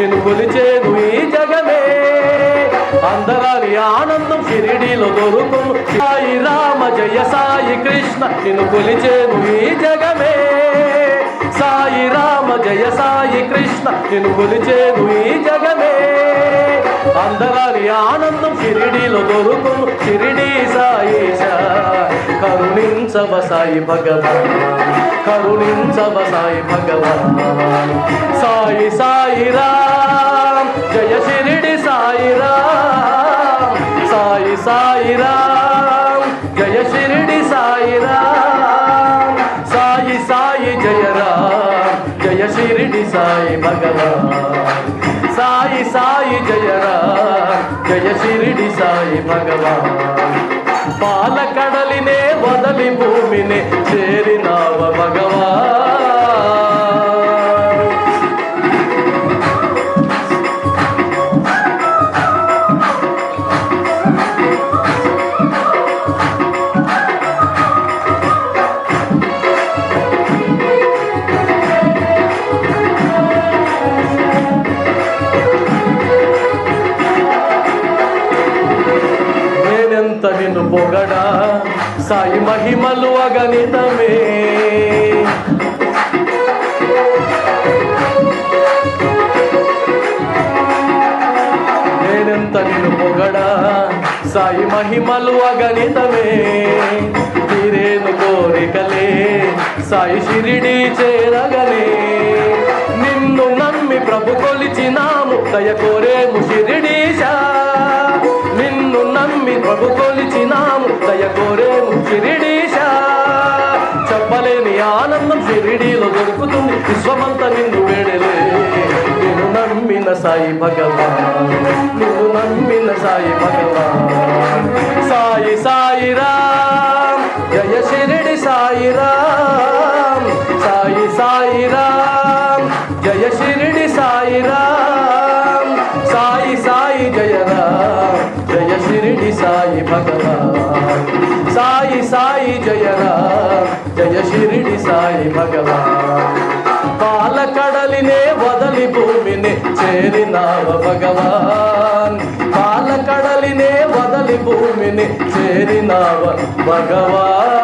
నేను కొలిచేను ఈ జగమే. అందరాని ఆనందం షిరిడీలో దొరుకును. సాయి రామ జయ సాయి కృష్ణ నిన్ను కొలిచేను ఈ జగమే. సాయి రామ జయ సాయి కృష్ణ నిన్ను కొలిచేను ఈ జగమే. అందరాని ఆనందం షిరిడీలో దొరుకును. షిరిడీ సాయి కరుణించవ సాయి భగవాన్. కరుణించవ సాయి భగవాన్. సాయి సాయి రా జయ షిరిడి సాయి సాయి సాయి జయ రామ్. జయ షిరిడి సాయి భగవాన్. సాయి సాయి జయ రామ్. జయ షిరిడి సాయి భగవాన్. పాలకడలినే వదలి భూమిని చేరి పొగడా సాయి మహిమలు అగణితమే. నేనెంత నిన్ను పొగడా సాయి మహిమలు అగణితమే. తీరేను కోరికలే సాయి షిరిడి చేరగలే. నిన్ను నమ్మి ప్రభు కొలిచినాము దయ కోరేము షిరిడీశా ప్రభు కొలిచినాము దయ కోరేము షిరిడీశా. చెప్పలేని ఆనందం షిరిడీలో దొరుకుతుంది విశ్వమంతా నిన్ను వేడలే. నిన్ను నమ్మిన సాయి భగవాన్ నిన్ను నమ్మిన సాయి భగవాన్. సాయి సాయి రామ్ జయ షిరిడి సాయి రామ్. సాయి సాయి రామ్ జయ షిరిడి సాయి రామ్. సాయి సాయి జయ రామ్ జయ షిరిడి సాయి భగవాన్. సాయి సాయి జయ రామ్ జయ షిరిడి సాయి భగవాన్. పాలకడలినే వదలి భూమిని చేరినావ భగవాన్? పాలకడలినే వదలి భూమిని చేరినావ భగవాన్?